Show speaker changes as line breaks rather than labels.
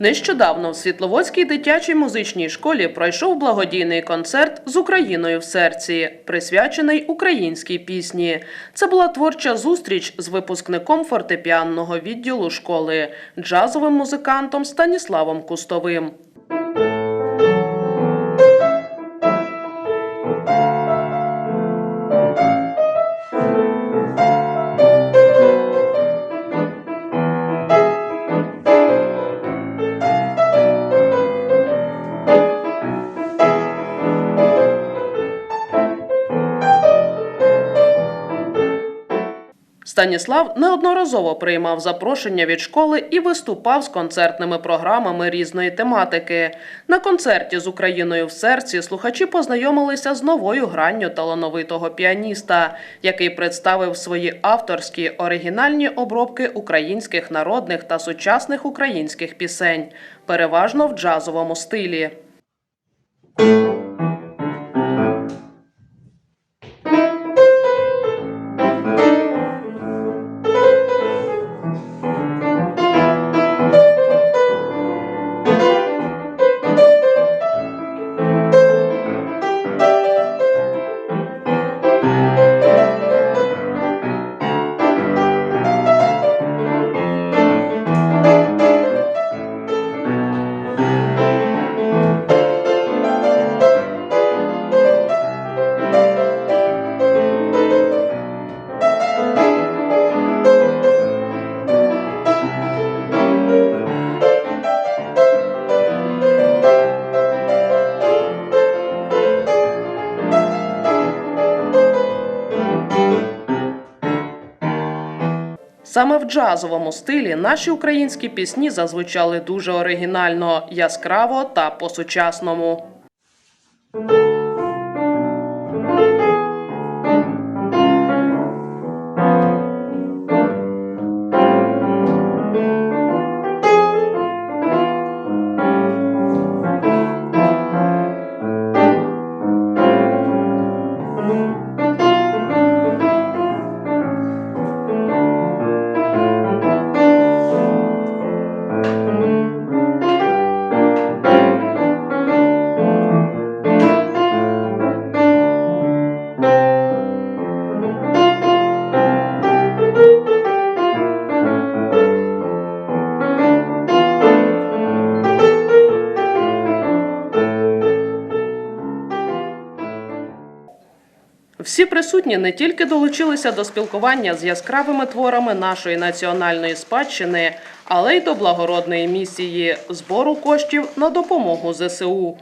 Нещодавно в Світловодській дитячій музичній школі пройшов благодійний концерт з Україною в серці, присвячений українській пісні. Це була творча зустріч з випускником фортепіанного відділу школи, джазовим музикантом Станіславом Кустовим. Станіслав неодноразово приймав запрошення від школи і виступав з концертними програмами різної тематики. На концерті з Україною в серці слухачі познайомилися з новою гранню талановитого піаніста, який представив свої авторські оригінальні обробки українських народних та сучасних українських пісень, переважно в джазовому стилі. Саме в джазовому стилі наші українські пісні зазвучали дуже оригінально, яскраво та по-сучасному. Всі присутні не тільки долучилися до спілкування з яскравими творами нашої національної спадщини, але й до благородної місії збору коштів на допомогу ЗСУ.